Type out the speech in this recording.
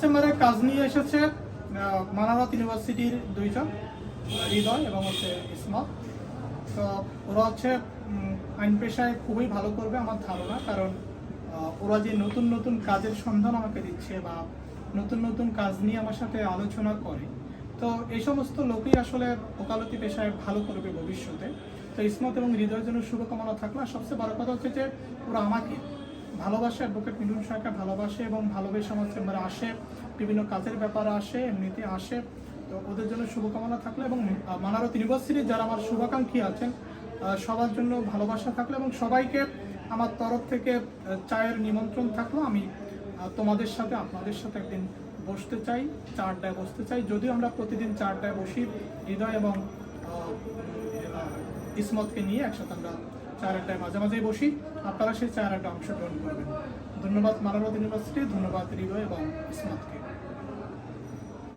চেম্বারে কাজ নিয়ে এসেছে মানারত ইউনিভার্সিটির দুইজন, হৃদয় এবং হচ্ছে ইসমত। তো ওরা হচ্ছে আইন পেশায় খুবই ভালো করবে আমার ধারণা, কারণ ওরা যে নতুন নতুন কাজের সন্ধান আমাকে দিচ্ছে বা নতুন নতুন কাজ নিয়ে আমার সাথে আলোচনা করে, তো এই সমস্ত লোকই আসলে ওকালতি পেশায় ভালো করবে ভবিষ্যতে। তো ইসমত এবং হৃদয়ের জন্য শুভকামনা থাকল, আর সবচেয়ে বড় কথা হচ্ছে যে ওরা আমাকে ভালোবাসে অ্যাডভোকেট মিলন শাহকে ভালোবাসে এবং ভালোবেসে আমার চেম্বারে আসে, বিভিন্ন কাজের ব্যাপারে আসে, এমনিতে আসে। তো ওদের জন্য শুভকামনা থাকল এবং মানারত ইউনিভার্সিটির যারা আমার শুভাকাঙ্ক্ষী আছেন সবার জন্য ভালোবাসা থাকল এবং সবাইকে আমার তরফ থেকে চায়ের নিমন্ত্রণ থাকল। আমি তোমাদের সাথে, আপনাদের সাথে একদিন বসতে চাই, চারটায় বসতে চাই। যদিও আমরা প্রতিদিন চারটায় বসি, হৃদয় এবং ইসমতকে নিয়ে একসাথে আমরা চার আড্ডায় মাঝে মাঝেই বসি। আপনারা সেই চার আড্ডা অংশগ্রহণ করবেন। ধন্যবাদ মানবত ইউনিভার্সিটি, ধন্যবাদ হৃদয় এবং ইসমতকে